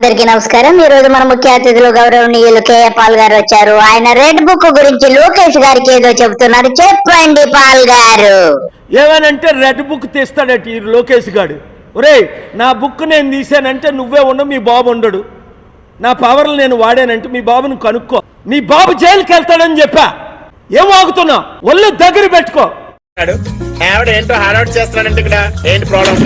అందరికీ నమస్కారం. ఈ రోజు మన ముఖ్య అతిథులు గౌరవనీయులు కేఏ పాల్ గారు వచ్చారు. ఆయన రెడ్ బుక్ గురించి లోకేష్ గారికి ఏదో చెబుతున్నారు. చెప్పండి పాల్ గారు. ఏమనంటే రెడ్ బుక్ తీస్తాడట ఈ లోకేష్ గాడు. ఒరేయ్ నా బుక్ నేను తీసానంటే నువ్వే ఉండవు మీ బాబు ఉండడు. నా పవర్లు నేను వాడానంటే మీ బాబును కనుక్కో. మీ బాబు జైలుకి వెళ్తాడని చెప్పా. ఏం వాగుతున్నావు? ఒళ్ళు దగ్గర పెట్టుకో. అన్నాడు ఆవిడ ఏంటో హార్డ్ చేస్తున్నాడంటే ఇక్కడ ఏంటి ప్రాబ్లం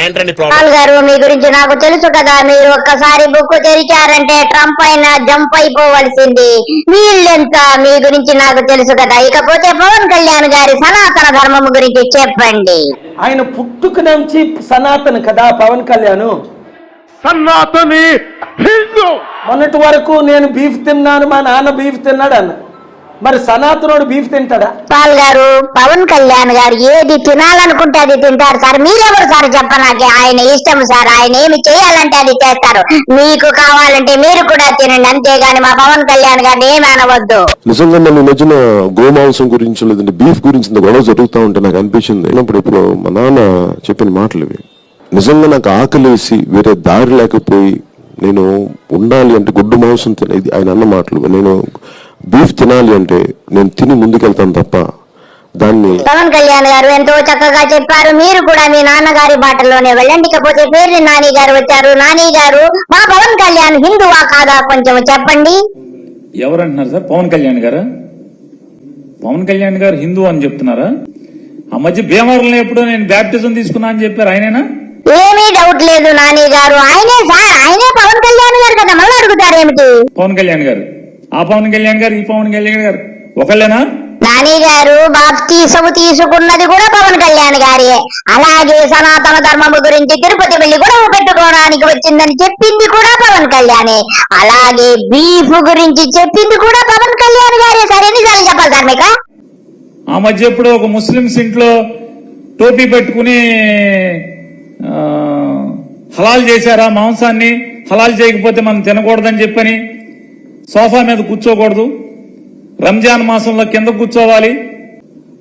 ఏంటండి ప్రాబ్లం పాల్ గారు మీ గురించి నాకు తెలుసు కదా మీరు ఒక్కసారి బుక్ తెరిచారంటే ట్రంప్ అయినా జంప్ అయిపోవలసింది. వీళ్ళెంత మీ గురించి నాకు తెలుసు కదా. ఇకపోతే పవన్ కళ్యాణ్ గారి సనాతన ధర్మం గురించి చెప్పండి. ఆయన పుట్టుక నుంచి సనాతన కదా పవన్ కళ్యాణ్. సనాతని హిందూ. మొన్నటి వరకు నేను బీఫ్ తిన్నాను మా నాన్న బీఫ్ తిన్నాడు అన్న మరి సనాతనుడు బీఫ్ తింటాడా? పాల్ గారు పవన్ కళ్యాణ్ గారు ఏది తినాలనుకుంటే అది తింటారు సార్. మీరెవరు సార్ చెప్పనాకి ఆయన ఇష్టం సార్? ఆయన ఏమి చేయాలంటే అది చేస్తారు. మీకు కావాలంటే మీరు కూడా తినండి. అంతేగాని మా పవన్ కళ్యాణ్ గారిని ఏమి అనవద్దు. నిజంగా ఈ మధ్యన గోమాంసం గురించి లేదంటే బీఫ్ గురించి గొడవ జరుగుతూ ఉంటే నాకు అనిపించింది. ఇప్పుడు ఇప్పుడు మా నాన్న చెప్పిన మాటలు ఇవి. నిజంగా నాకు ఆకలేసి వేరే దారి లేకపోయి నేను ఉండాలి అంటే గుడ్డు మాంసం తిన ఇది ఆయన అన్న మాటలు. నేను బీఫ్ తినాలి అంటే నేను తిని ముందుకెళ్తాను తప్ప దాన్ని పవన్ కళ్యాణ్ గారు ఎంతో చక్కగా చెప్పారు. మీరు కూడా మీ నాన్నగారి బాటలోనే వెళ్ళండి. ఇకపోతే పేరు నాని గారు వచ్చారు. నాని గారు మా పవన్ కళ్యాణ్ హిందువా కాదా? కొంచెం చెప్పండి. ఎవరు అంటున్నారు సార్? పవన్ కళ్యాణ్ గారా? పవన్ కళ్యాణ్ గారు హిందూ అని చెప్తున్నారా? ఆ మధ్య భీమవరంలో ఎప్పుడో నేను బ్యాప్టిజం తీసుకున్నా అని చెప్పారు. ఆయనేనా? ఏమీ డౌట్ లేదు నాని గారు. ఆయనే సార్. ఆయనే పవన్ కళ్యాణ్ గారు కదా. మళ్ళీ అడుగుతారు ఏమిటి పవన్ కళ్యాణ్ గారు ఆ పవన్ కళ్యాణ్ గారు ఈ పవన్ కళ్యాణ్ గారు. ఒకళ్ళేనా? నాని గారు బాప్తీసము తీసుకున్నది కూడా పవన్ కళ్యాణ్ గారే. అలాగే సనాతన ధర్మము గురించి తిరుపతి వెళ్ళి గొడవ పెట్టుకోవడానికి వచ్చిందని చెప్పింది కూడా పవన్ కళ్యాణే. అలాగే బీఫ్ గురించి చెప్పింది కూడా పవన్ కళ్యాణ్ గారే. సరే నిజాలు చెప్పాలి సార్ మీకు ఆ మధ్య ఎప్పుడో ఒక ముస్లిమ్స్ ఇంట్లో టోపీ పెట్టుకుని హలాల్ చేశారా మాంసాన్ని? హలాల్ చేయకపోతే మనం తినకూడదని చెప్పని సోఫా మీద కూర్చోకూడదు. రంజాన్ మాసంలో కింద కూర్చోవాలి.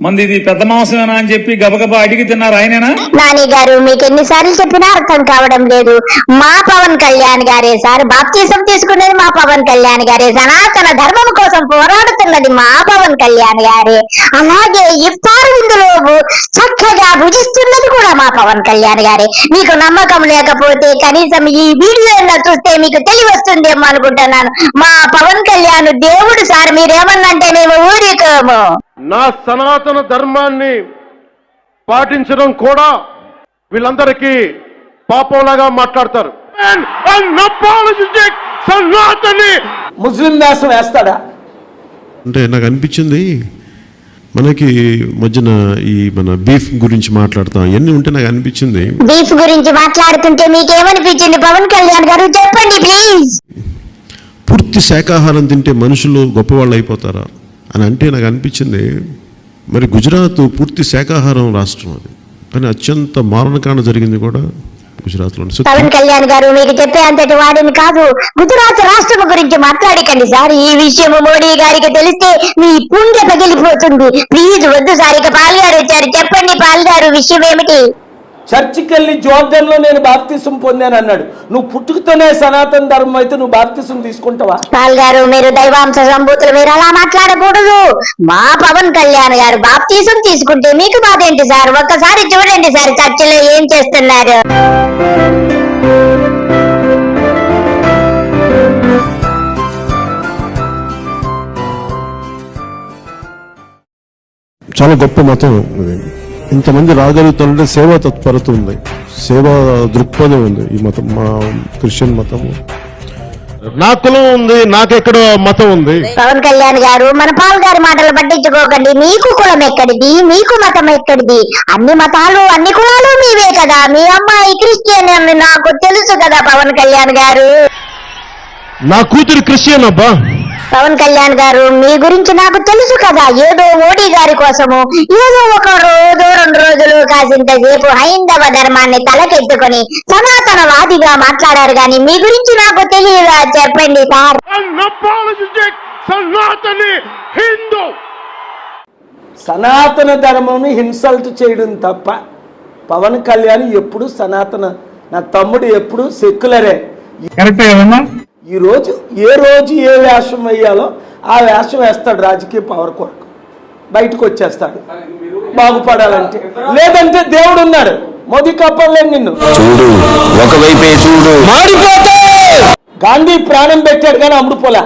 మంది ఇది పెద్ద మాంసమేనా అని చెప్పి గబగబా అడిగి తిన్నారు ఆయనేనా? నాని గారు మీకు ఎన్నిసార్లు చెప్పినా అర్థం కావడం లేదు. మా పవన్ కళ్యాణ్ గారే సార్. బాప్తీసం తీసుకునేది మా పవన్ కళ్యాణ్ గారే సనాతన ధర్మం కోసం పోరాడుతున్నది మా పవన్ కళ్యాణ్ గారే. అలాగే ఇఫ్తార్ విందులో చక్కగా భుజిస్తున్నది కూడా మా పవన్ కళ్యాణ్ గారే. మీకు నమ్మకం లేకపోతే కనీసం ఈ వీడియో చూస్తే మీకు తెలివి వస్తుందేమో అనుకుంటున్నాను. మా పవన్ కళ్యాణ్ దేవుడు సార్. మీరేమన్నంటే మేము నా సనాతన ధర్మాన్ని పాటించడం కూడా వీళ్ళందరికీ పాపంలాగా మాట్లాడతారు. ముస్లిం వేషం వేస్తాడా? అంటే నాకు అనిపించింది మనకి మధ్యన ఈ మన బీఫ్ గురించి మాట్లాడతాం ఇవన్నీ ఉంటే నాకు అనిపించింది. బీఫ్ గురించి మాట్లాడుతుంటే మీకేమనిపించింది? పవన్ కళ్యాణ్ గారు చెప్పండి ప్లీజ్ పూర్తి శాకాహారం తింటే మనుషులు గొప్పవాళ్ళు అయిపోతారా? అని అంటే నాకు అనిపించింది మరి గుజరాత్ పూర్తి శాకాహారం రాష్ట్రం అది. కానీ అత్యంత మారణకాండ జరిగింది కూడా గుజరాత్ సో పవన్ కళ్యాణ్ గారు మీకు చెప్పే అంతటి వాడిని కాదు గుజరాత్ రాష్ట్రం గురించి మాట్లాడకండి సార్. ఈ విషయం మోడీ గారికి తెలిస్తే మీ పుండె పగిలిపోతుంది. ప్లీజ్ వద్దు సార్ ఇక పాల్ గారు వచ్చారు. చెప్పండి పాల్ గారు విషయం ఏమిటి? చర్చికి వెళ్ళి జోర్దన్లో నేను బాప్తిసం పొందాను అన్నాడు. నువ్వు పుట్టుకతోనే సనాతన ధర్మం అయితే నువ్వు బాప్తిసం తీసుకుంటావా? పాల్ గారు మీరు దైవాంశ సంభూతులు మీరు అలా మాట్లాడకూడదు. మా పవన్ కళ్యాణ్ గారు బాప్తీసం తీసుకుంటే మీకు బాధ ఏంటి సార్? ఒక్కసారి చూడండి సార్ చర్చిలో ఏం చేస్తున్నారు? చాలా గొప్ప మతం ఇది. ఇంతమంది రాగలుగుతారంటే సేవా తత్పరత ఉంది. సేవా దృక్పథం ఉంది ఈ మతం మా క్రిస్టియన్ మతము నా కులం ఉంది నాకెక్కడ మతం ఉంది. పవన్ కళ్యాణ్ గారు మన పాల్ గారి మాటలు పట్టించుకోకండి. మీకు కులం ఎక్కడిది? మీకు మతం ఎక్కడిది? అన్ని మతాలు అన్ని కులాలు మీవే కదా. మీ అమ్మాయి క్రిస్టియన్ అని నాకు తెలుసు కదా పవన్ కళ్యాణ్ గారు. నా కూతురు క్రిస్టియన్ అబ్బా. పవన్ కళ్యాణ్ గారు మీ గురించి నాకు తెలుసు కదా. ఏదో మోడీ గారి కోసము ఏదో ఒక రోజు రెండు రోజులు కాసింత సేపు హైందవ ధర్మాన్ని తలకెత్తుకొని సనాతనవాదిగా మాట్లాడారు కానీ మీ గురించి నాకు తెలియదా? చెప్పండి సార్. సనాతని హిందూ సనాతన ధర్మంని ఇన్సల్ట్ చేయడం తప్ప పవన్ కళ్యాణ్ ఎప్పుడు సనాతన నా తమ్ముడు ఎప్పుడు సెక్యులరే. కరెక్టే కదమ్మా? ఈ రోజు ఏ రోజు ఏ వేషం వేయాలో ఆ వేషం వేస్తాడు రాజకీయ పవర్ కొరకు. బయటకు వచ్చేస్తాడు. బాగుపడాలంటే. లేదంటే దేవుడు ఉన్నాడు. మోదీ కప్పలేదు నిన్ను. చూడు ఒకవైపే చూడు. మాడిపోతే గాంధీ ప్రాణం పెట్టాడు కానీ అమ్ముడుపోలా.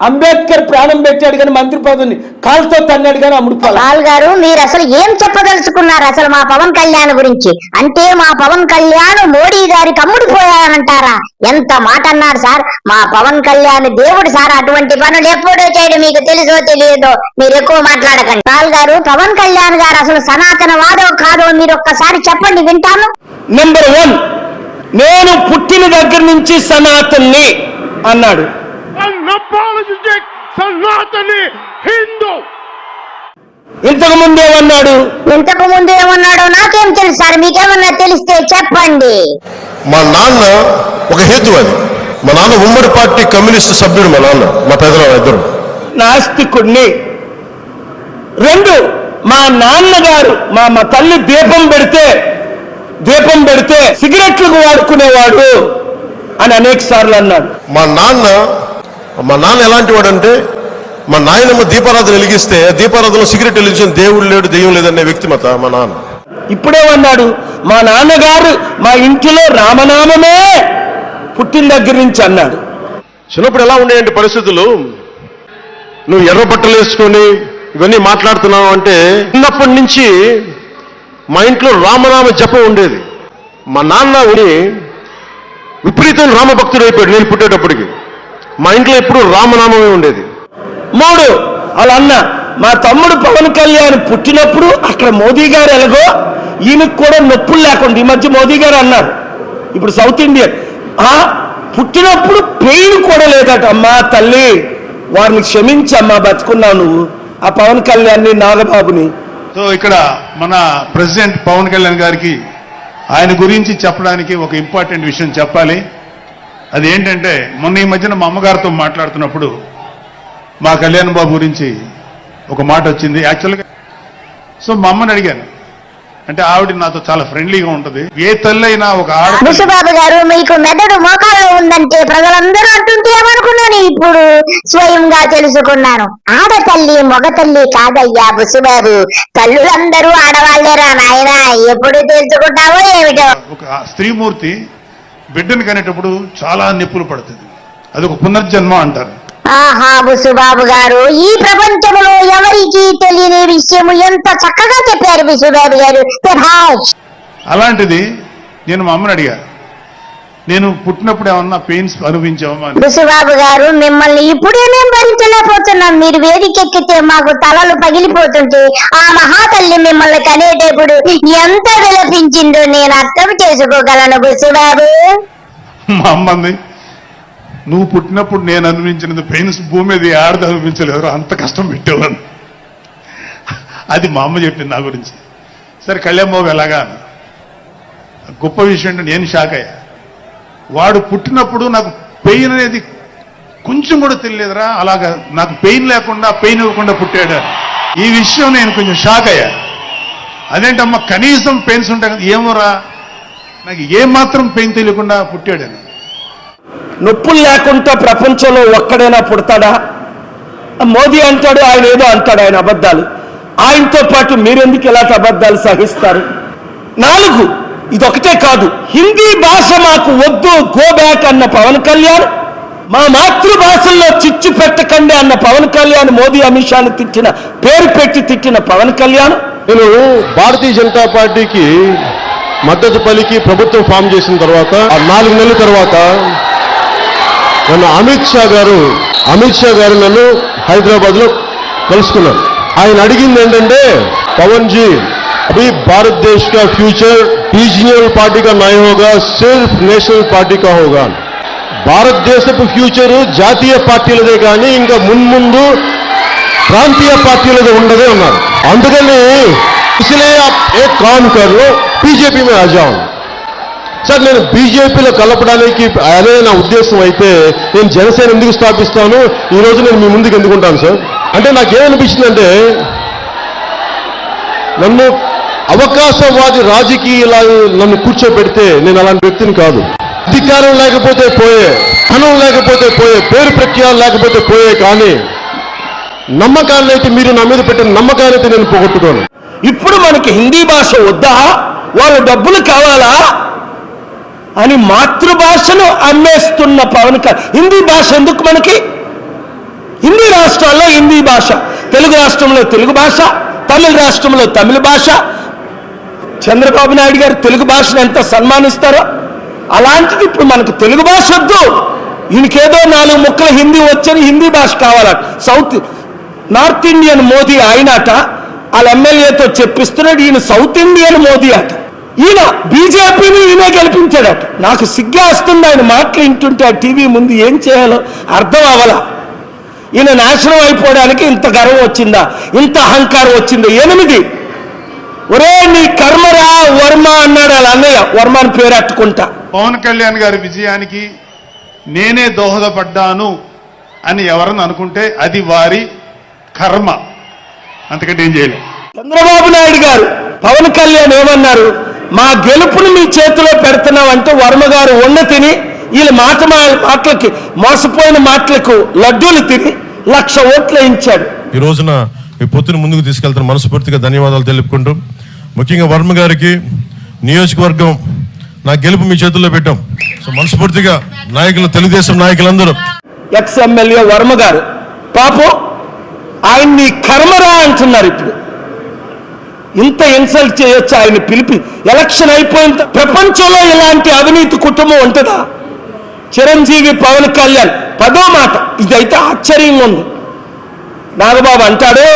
అంబేద్కర్ ప్రాణం పెట్టాడు కానీ మంత్రి పదవిని కాలుతో తన్నాడు కానీ అమ్ముడుపోలా లాల్ గారు మీరు అసలు ఏం చెప్పదలుచుకున్నారు అసలు మా పవన్ కళ్యాణ్ గురించి? అంటే మా పవన్ కళ్యాణ్ మోడీ గారికి అమ్ముడుపోయారంటారా ఎంత మాట అన్నారు సార్? మా పవన్ కళ్యాణ్ దేవుడు సార్ అటువంటి పనులు ఎప్పుడూ చేయడం మీకు తెలుసో తెలియదో మీరు ఎక్కువ మాట్లాడకండి. లాల్ గారు పవన్ కళ్యాణ్ గారు అసలు సనాతన వాదో కాదో మీరు ఒక్కసారి చెప్పండి వింటాను. నెంబర్ వన్ నేను పుట్టిన దగ్గర నుంచి సనాతన్ని అన్నాడు. సనాతని హిందూ. ఇంతకు ముందేమన్నాడు ఇంతకు ముందు ఏమన్నాడో నాకేం తెలుసు సార్ మీకేమన్నా తెలిస్తే చెప్పండి. మా నాన్న ఒక హేతువాది మా నాన్న ఉమ్మడి పార్టీ కమ్యూనిస్ట్ సభ్యుడు మా నాన్న మా పెదనాన్న ఇద్దరు. నాస్తికుణ్ణి. రెండు మా నాన్నగారు మా మా తల్లి దీపం పెడితే దీపం పెడితే సిగరెట్లకు వాడుకునేవాడు అని అనేక సార్లు అన్నాడు. మా నాన్న మా నాన్న ఎలాంటి వాడంటే మా నాయనమ్మ దీపారాధన వెలిగిస్తే దీపారాధనలో సిగరెట్ వెలిగించిన దేవుడు లేడు దెయ్యం లేదనే వ్యక్తిమత మా నాన్న. ఇప్పుడేమన్నాడు మా నాన్నగారు మా ఇంటిలో రామనామమే పుట్టిన దగ్గర నుంచి అన్నాడు. చిన్నప్పుడు ఎలా ఉండేయండి పరిస్థితులు? నువ్వు ఎర్ర బట్టలు వేసుకొని ఇవన్నీ మాట్లాడుతున్నావు అంటే చిన్నప్పటి నుంచి మా ఇంట్లో రామనామ జపం ఉండేది. మా నాన్న ఉండి విపరీతం రామభక్తుడు అయిపోయాడు నేను పుట్టేటప్పటికి. మా ఇంట్లో ఎప్పుడు రామనామమే ఉండేది. మూడు అలా అన్న మా తమ్ముడు పవన్ కళ్యాణ్ పుట్టినప్పుడు అక్కడ మోదీ గారు ఎలాగో ఈయనకు కూడా నొప్పులు లేకుండా ఈ మధ్య మోదీ గారు అన్నారు. ఇప్పుడు సౌత్ ఇండియన్. ఆ పుట్టినప్పుడు పెయిన్ కూడా లేదట. అమ్మా తల్లి వారిని క్షమించి అమ్మా బతుకున్నావు నువ్వు. ఆ పవన్ కళ్యాణ్ని నాగబాబుని. సో ఇక్కడ మన ప్రెసిడెంట్ పవన్ కళ్యాణ్ గారికి ఆయన గురించి చెప్పడానికి ఒక ఇంపార్టెంట్ విషయం చెప్పాలి. అది ఏంటంటే మొన్న ఈ మధ్యన మా అమ్మగారితో మాట్లాడుతున్నప్పుడు మా కళ్యాణ్ బాబు గురించి ఒక మాట వచ్చింది. యాక్చువల్గా సో మా అమ్మని అడిగాను. అంటే ఆవిడ నాతో చాలా ఫ్రెండ్లీగా ఉంటుంది. ఏ తల్లి అయినా ఒక ఆడ బుసుబాబు గారు మీకు మెదడు మోకాల్లో ఉందంటే ప్రజలందరూ అంటుంటే ఏమనుకున్నాను? ఇప్పుడు స్వయంగా తెలుసుకున్నాను. ఆడతల్లి మగ తల్లి కాదయ్యా బుసుబాబు తల్లులందరూ ఆడవాళ్ళేరా నాయనా? ఎప్పుడు తెలుసుకుంటావో ఏమిటో? ఒక స్త్రీమూర్తి బిడ్డను కనేటప్పుడు చాలా నొప్పులు పడుతుంది. అది ఒక పునర్జన్మ అంటారు. ఆహా బుసుబాబు గారు ఈ ప్రపంచంలో ఎవరికీ తెలియని విషయం ఎంత చక్కగా చెప్పారు బుసుబాబు గారు. అలాంటిది నేను మా అమ్మని అడిగా. నేను పుట్టినప్పుడు ఏమన్నా పెయిన్స్ అనుభవించావా అని? బుసుబాబు గారు మిమ్మల్ని ఇప్పుడే మేము భరించలేకపోతున్నాం. మీరు వేదికెక్కితే మాకు తలలు పగిలిపోతుంటే ఆ మహాతల్లి మిమ్మల్ని కనేటప్పుడు ఎంత విలపించిందో నేను అర్థం చేసుకోగలను బుసుబాబు మా అమ్మ అంది నువ్వు పుట్టినప్పుడు నేను అనుభవించినది పెయిన్స్ భూమి మీద ఆడది అనుభవించలేదు అంత కష్టం పెట్టేవాడు అది మా అమ్మ చెప్పింది నా గురించి. సరే కళ్యాణ్ బాబు ఎలాగా. గొప్ప విషయం అంటే నేను షాక్ అయ్యా. వాడు పుట్టినప్పుడు నాకు పెయిన్ అనేది కొంచెం కూడా తెలియదురా. అలాగా నాకు పెయిన్ లేకుండా పెయిన్ ఇవ్వకుండా పుట్టాడు. ఈ విషయం నేను కొంచెం షాక్ అయ్యా. అదేంటమ్మా కనీసం పెయిన్స్ ఉంటాయి కదా ఏమోరా? నాకు ఏమాత్రం పెయిన్ తెలియకుండా పుట్టాడని నొప్పులు లేకుండా ప్రపంచంలో ఒక్కడైనా పుడతాడా? మోదీ అంటాడు ఆయన ఏదో అంటాడు ఆయన అబద్ధాలు. ఆయనతో పాటు మీరెందుకు ఇలాంటి అబద్ధాలు సహిస్తారు? నాలుగు ఇదొకటే కాదు. హిందీ భాష మాకు వద్దు గో బ్యాక్ అన్న పవన్ కళ్యాణ్. మా మాతృభాషల్లో చిచ్చు పెట్టకండి అన్న పవన్ కళ్యాణ్ మోదీ అమిత్ షాను తిట్టిన పేరు పెట్టి తిట్టిన పవన్ కళ్యాణ్. నేను భారతీయ జనతా పార్టీకి మద్దతు పలికి ప్రభుత్వం ఫామ్ చేసిన తర్వాత ఆ నాలుగు నెలల తర్వాత నన్ను అమిత్ షా గారు అమిత్ షా గారు నన్ను హైదరాబాద్లో కలుసుకున్నాను ఆయన అడిగింది ఏంటంటే పవన్ జీ అవి భారతదేశ ఫ్యూచర్ रीजनल पार्टी का नहीं होगा सिर्फ నేషనల్ పార్టీ కా होगा భారతదేశపు ఫ్యూచర్ జాతీయ పార్టీలదే కానీ ఇంకా మున్ముందు ప్రాంతీయ పార్టీలది ఉండదే ఉన్నారు అందుకని ఇసిలే आप एक काम कर लो బీజేపీ में आ जाओ సార్ నేను బీజేపీలో కలపడానికి అదే నా ఉద్దేశం అయితే నేను జనసేన ఎందుకు స్థాపిస్తాను ఈ రోజు నేను మీ ముందుకు ఎందుకుంటాను సార్ అంటే నాకేమనిపించిందంటే నన్ను అవకాశవాది రాజకీయాల నన్ను కూర్చోబెడితే నేను అలాంటి వ్యక్తిని కాదు. అధికారం లేకపోతే పోయే ధనం లేకపోతే పోయే పేరు ప్రఖ్యాలు లేకపోతే పోయే కానీ నమ్మకాలైతే అయితే మీరు నా మీద పెట్టిన నమ్మకాలైతే నేను పోగొట్టుకోను. ఇప్పుడు మనకి హిందీ భాష వద్దా? వాళ్ళ డబ్బులు కావాలా? అని మాతృభాషను అమ్మేస్తున్న పవన్ హిందీ భాష ఎందుకు మనకి? హిందీ రాష్ట్రాల్లో హిందీ భాష తెలుగు రాష్ట్రంలో తెలుగు భాష తమిళ రాష్ట్రంలో తమిళ భాష చంద్రబాబు నాయుడు గారు తెలుగు భాషను ఎంత సన్మానిస్తారో అలాంటిది ఇప్పుడు మనకు తెలుగు భాష వద్దు. ఈయనకేదో నాలుగు ముక్కలు హిందీ వచ్చని హిందీ భాష కావాలట. సౌత్ నార్త్ ఇండియన్ మోదీ ఆయనట వాళ్ళ ఎమ్మెల్యేతో చెప్పిస్తున్నాడు ఈయన సౌత్ ఇండియన్ మోదీ అట. ఈయన బీజేపీని ఈయనే గెలిపించాడట. నాకు సిగ్గేస్తుంది ఆయన మాటలు వింటుంటే ఆ టీవీ ముందు ఏం చేయాలో అర్థం అవ్వలా. ఈయన నాశనం అయిపోవడానికి ఇంత గర్వం వచ్చిందా? ఇంత అహంకారం వచ్చిందా? ఎనిమిది ఒరే నీ కర్మరా వర్మ అన్నాడు వాళ్ళ అన్నయ్య. వర్మ అని పేరు అట్టుకుంటా పవన్ కళ్యాణ్ గారి విజయానికి నేనే దోహదపడ్డాను అని ఎవరన్నా అనుకుంటే అది వారి కర్మ. అంతకంటే ఏం చేయలేదు చంద్రబాబు నాయుడు గారు పవన్ కళ్యాణ్ ఏమన్నారు? మా గెలుపుని మీ చేతిలో పెడుతున్నామంటే వర్మ గారు వండ తిని వీళ్ళ మాట మా- మాటలకి మోసపోయిన మాటలకు లడ్డూలు తిని లక్ష ఓట్లు వేయించాడు. ఈ రోజున ఈ పొత్తును ముందుకు తీసుకెళ్తున్న మనస్ఫూర్తిగా ధన్యవాదాలు తెలుపుకుంటూ ముఖ్యంగా వర్మ గారికి నియోజకవర్గం నా గెలుపు మీ చేతుల్లో పెట్టాం. సో మనస్ఫూర్తిగా నాయకులు తెలుగుదేశం నాయకులందరూ. ఎక్స్ ఎమ్మెల్యే వర్మ గారు పాపం ఆయన్ని కర్మరా అంటున్నారు ఇప్పుడు. ఇంత ఇన్సల్ట్ చేయొచ్చు ఆయన పిలిపి? ఎలక్షన్ అయిపోయిన ప్రపంచంలో ఇలాంటి అవినీతి కుటుంబం ఉంటుందా? చిరంజీవి పవన్ కళ్యాణ్ పదో మాట. ఇదైతే ఆశ్చర్యంగా ఉంది. నాగబాబు అంటాడు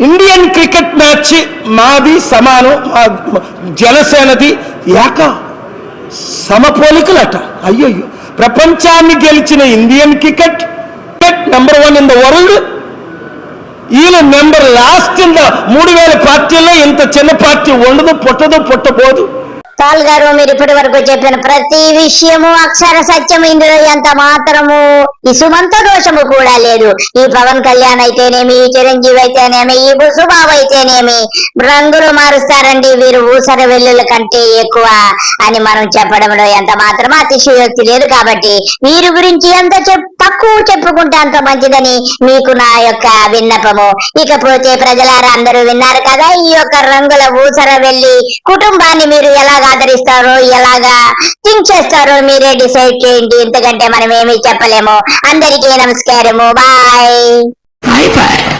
ఇండియన్ క్రికెట్ మ్యాచ్ మాది సమానం మా జనసేనది ఏక సమపోలికలట. అయ్యయ్యో. ప్రపంచాన్ని గెలిచిన Indian cricket number one in the world. ఈయన నెంబర్ లాస్ట్ ఇన్ ద మూడు వేల పార్టీల్లో ఇంత చిన్న పార్టీ ఉండదు పుట్టదు పుట్టబోదు. పాల్ గారు మీరు ఇప్పటి వరకు చెప్పిన ప్రతి విషయము అక్షర సత్యము ఇందులో ఎంత మాత్రము ఇసుమంత దోషము కూడా లేదు. ఈ పవన్ కళ్యాణ్ అయితేనేమి ఈ చిరంజీవి అయితేనేమి ఈ బుసుబాబు అయితేనేమి రంగులు మారుస్తారండి వీరు ఊసర వెల్లుల కంటే ఎక్కువ అని మనం చెప్పడంలో ఎంత మాత్రం అతిశయోక్తి లేదు కాబట్టి వీరి గురించి ఎంత చెప్ తక్కువ చెప్పుకుంటే అంత మంచిదని మీకు నా యొక్క విన్నపము. ఇకపోతే ప్రజలారా అందరూ విన్నారు కదా ఈ యొక్క రంగుల ఊసర వెళ్ళి కుటుంబాన్ని మీరు ఎలాగ ఆదరిస్తారో ఎలాగా థింక్ చేస్తారో మీరే డిసైడ్ చేయండి. ఎందుకంటే మనం ఏమీ చెప్పలేము. అందరికీ నమస్కారము. బాయ్.